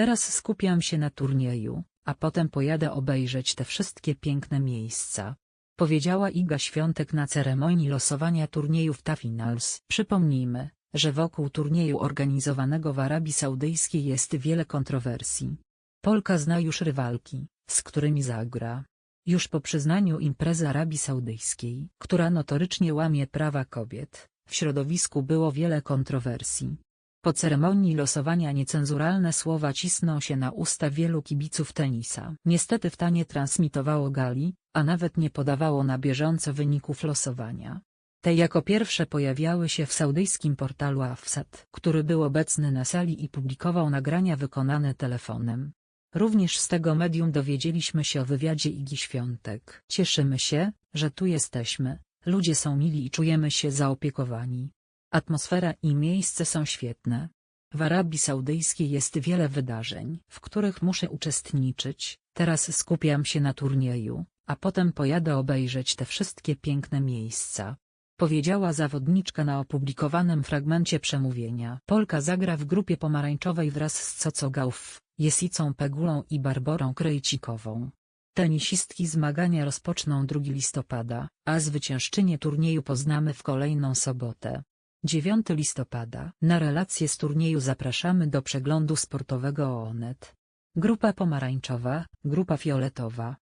Teraz skupiam się na turnieju, a potem pojadę obejrzeć te wszystkie piękne miejsca. Powiedziała Iga Świątek na ceremonii losowania turniejów Ta Finals. Przypomnijmy, że wokół turnieju organizowanego w Arabii Saudyjskiej jest wiele kontrowersji. Polka zna już rywalki, z którymi zagra. Już po przyznaniu imprezy Arabii Saudyjskiej, która notorycznie łamie prawa kobiet, w środowisku było wiele kontrowersji. Po ceremonii losowania niecenzuralne słowa cisną się na usta wielu kibiców tenisa. Niestety w tanie transmitowało gali, a nawet nie podawało na bieżąco wyników losowania. Te jako pierwsze pojawiały się w saudyjskim portalu Afsat, który był obecny na sali i publikował nagrania wykonane telefonem. Również z tego medium dowiedzieliśmy się o wywiadzie Igi Świątek. Cieszymy się, że tu jesteśmy, ludzie są mili i czujemy się zaopiekowani. Atmosfera i miejsce są świetne. W Arabii Saudyjskiej jest wiele wydarzeń, w których muszę uczestniczyć, teraz skupiam się na turnieju, a potem pojadę obejrzeć te wszystkie piękne miejsca. Powiedziała zawodniczka na opublikowanym fragmencie przemówienia. Polka zagra w grupie pomarańczowej wraz z Coco Gauff, Jesicą Pegulą i Barborą Krejcikową. Tenisistki zmagania rozpoczną 2 listopada, a zwyciężczynię turnieju poznamy w kolejną sobotę. 9 listopada. Na relacje z turnieju zapraszamy do przeglądu sportowego ONET. Grupa pomarańczowa, grupa fioletowa,